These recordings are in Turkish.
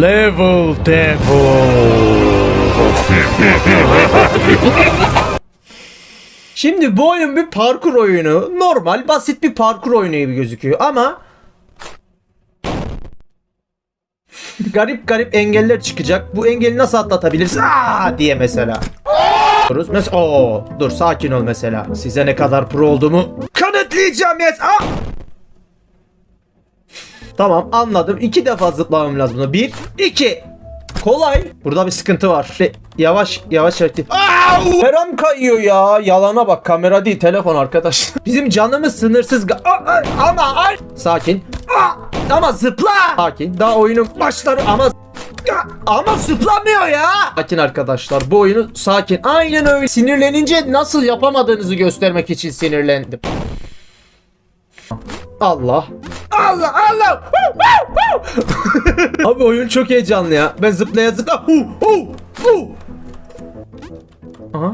Level Devil. Şimdi bu oyun bir parkur oyunu. Normal basit bir parkur oyunu gibi gözüküyor ama garip garip engeller çıkacak. Bu engeli nasıl atlatabiliriz? Aa diye mesela. Mesela oo dur sakin ol mesela. Size ne kadar pro olduğumu kanıtlayacağım yes. Aa! Tamam anladım. İki defa zıplamam lazım buna. Bir, iki. Kolay. Burada bir sıkıntı var. Şey, yavaş yavaş yavaş. Kameram kayıyor ya. Yalana bak kamera değil telefon arkadaş. Bizim canımız sınırsız. Ama. Sakin. Ama zıpla. Sakin. Daha oyunun başları ama ama zıplamıyor ya. Sakin arkadaşlar. Bu oyunu sakin. Aynen öyle. Sinirlenince nasıl yapamadığınızı göstermek için sinirlendim. Allah. Allah Allah. Abi oyun çok heyecanlı ya. Ben zıplaya zıpla. Hu, hu, hu. Aha.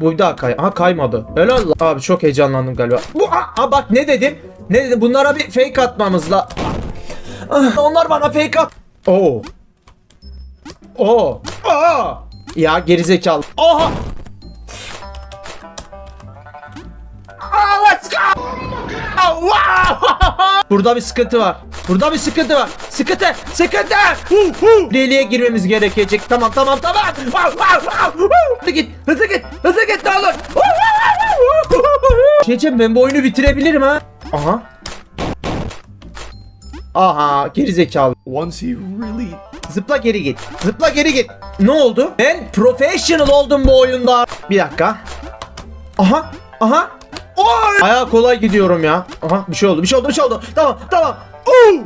Bu daha kay. Aha kaymadı. Helal lan. Abi çok heyecanlandım galiba. Bu aa, bak ne dedim? Ne dedim? Bunlara bir fake atmamız la. Ah, Onlar bana fake at. Oo. Oo. Aa. Ya gerizekalı. Oha. Burada bir sıkıntı var. Burada bir sıkıntı var. Sıkıntı, sıkıntı. Deliğe girmemiz gerekecek. Tamam, tamam, tamam. Hızlı git, hızlı git, hızlı git ne olur. Şey diyeceğim, ben bu oyunu bitirebilirim ha. Aha. Aha, geri zekalı. Once he really Zıpla geri git. Zıpla geri git. Ne oldu? Ben professional oldum bu oyunda. Bir dakika. Aha. Aha. Oy! Ayağa kolay gidiyorum ya. Aha bir şey oldu. Bir şey oldu. Bir şey oldu. Tamam. Tamam. Oo!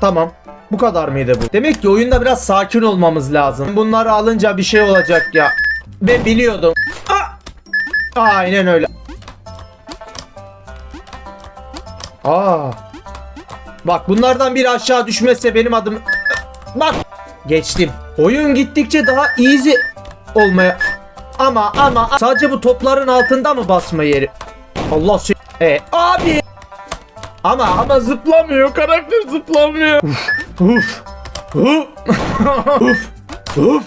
Tamam. Bu kadar mıydı bu? Demek ki oyunda biraz sakin olmamız lazım. Bunları alınca bir şey olacak ya. Ben biliyordum. Ah! Aynen öyle. Aa. Bak bunlardan biri aşağı düşmezse benim adım... Bak. Geçtim. Oyun gittikçe daha easy olmaya... Ama ama sadece bu topların altında mı basma yeri? Allah se... E, abi. Ama ama zıplamıyor. Karakter zıplamıyor. Uf. Uf. Uf. Uf. Uf.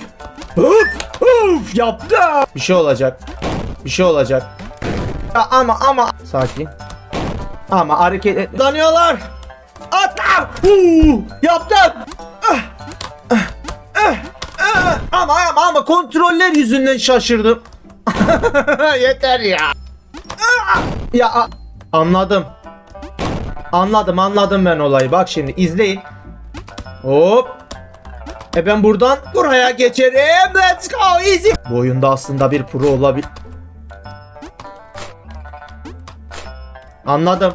Uf. Uf. Yaptı. Bir şey olacak. Bir şey olacak. Ya ama ama sakin. Ama hareket et. Danıyorlar. Atla. Huu. Yaptım. Ah. Kontroller yüzünden şaşırdım. Yeter ya. Ya anladım. Anladım anladım ben olayı. Bak şimdi izleyin. Hop. E ben buradan buraya geçerim. Let's go easy. Bu oyunda aslında bir pro olabilir. Anladım.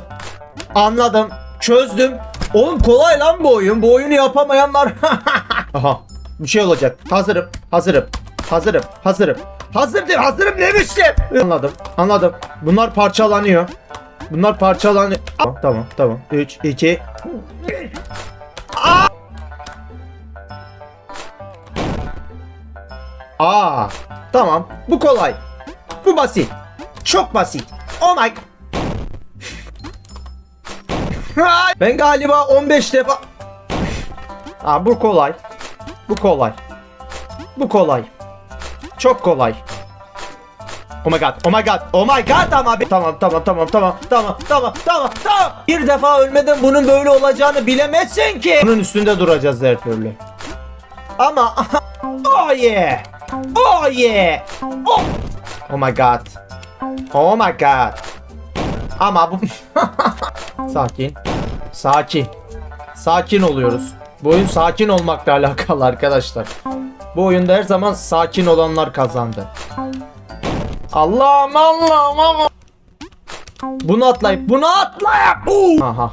Anladım. Çözdüm. Oğlum kolay lan bu oyun. Bu oyunu yapamayanlar. Aha. Bir şey olacak. Hazırım. Hazırım. Hazırım. Hazırım. Hazırdır. Hazırım demiştim. Anladım. Anladım. Bunlar parçalanıyor. Bunlar parçalanıyor. Tamam. Tamam. Tamam. 3, 2, Aa, tamam. Bu kolay. Bu basit. Çok basit. Oh my. ben galiba 15 defa... Aa, bu kolay. Bu kolay. Bu kolay. Çok kolay. Oh my god, oh my god, oh my god ama bir... Tamam, tamam, tamam, tamam, tamam, tamam, tamam, tamam. Bir defa ölmeden bunun böyle olacağını bilemezsin ki. Bunun üstünde duracağız her türlü. Ama... oh yeah. Oh yeah. Oh. Oh my god. Oh my god. Ama bu... sakin. Sakin. Sakin oluyoruz. Bu oyun sakin olmakla alakalı arkadaşlar. Bu oyunda her zaman sakin olanlar kazandı. Allah'ım Allah'ım ama. Bunu atlayıp bunu atlayıp. Oo. Aha.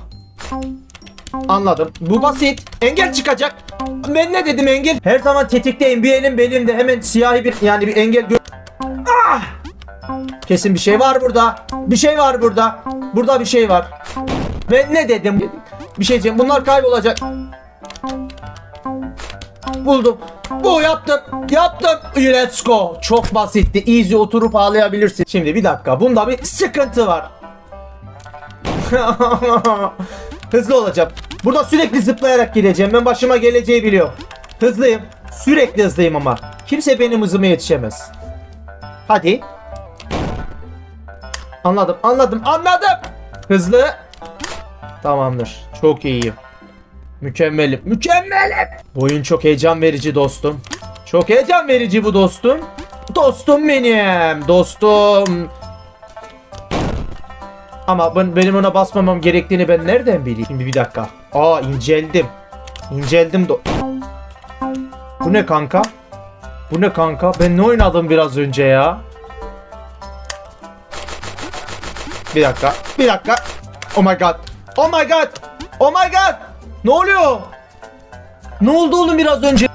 Anladım. Bu basit. Engel çıkacak. Ben ne dedim engel? Her zaman tetikteyim. Bir elim belimde. Hemen siyahi bir yani bir engel gö- Ah! Kesin bir şey var burada. Bir şey var burada. Burada bir şey var. Ben ne dedim? Bir şey diyeceğim. Bunlar kaybolacak. Buldum. Bu yaptım. Yaptım. Let's go. Çok basitti. Easy oturup ağlayabilirsin. Şimdi bir dakika. Bunda bir sıkıntı var. Hızlı olacağım. Burada sürekli zıplayarak gideceğim. Ben başıma geleceği biliyorum. Hızlıyım. Sürekli hızlıyım ama. Kimse benim hızıma yetişemez. Hadi. Anladım, anladım, anladım. Hızlı. Tamamdır. Çok iyiyim. Mükemmelim, mükemmelim. Bu oyun çok heyecan verici dostum. Çok heyecan verici bu dostum. Dostum benim, dostum. Ama ben, benim ona basmamam gerektiğini ben nereden bileyim? Şimdi bir dakika. Aa inceldim. İnceldim. Do bu ne kanka? Bu ne kanka? Ben ne oynadım biraz önce ya? Bir dakika. Bir dakika. Oh my god. Oh my god. Oh my god. Ne oluyor? Ne oldu oğlum biraz önce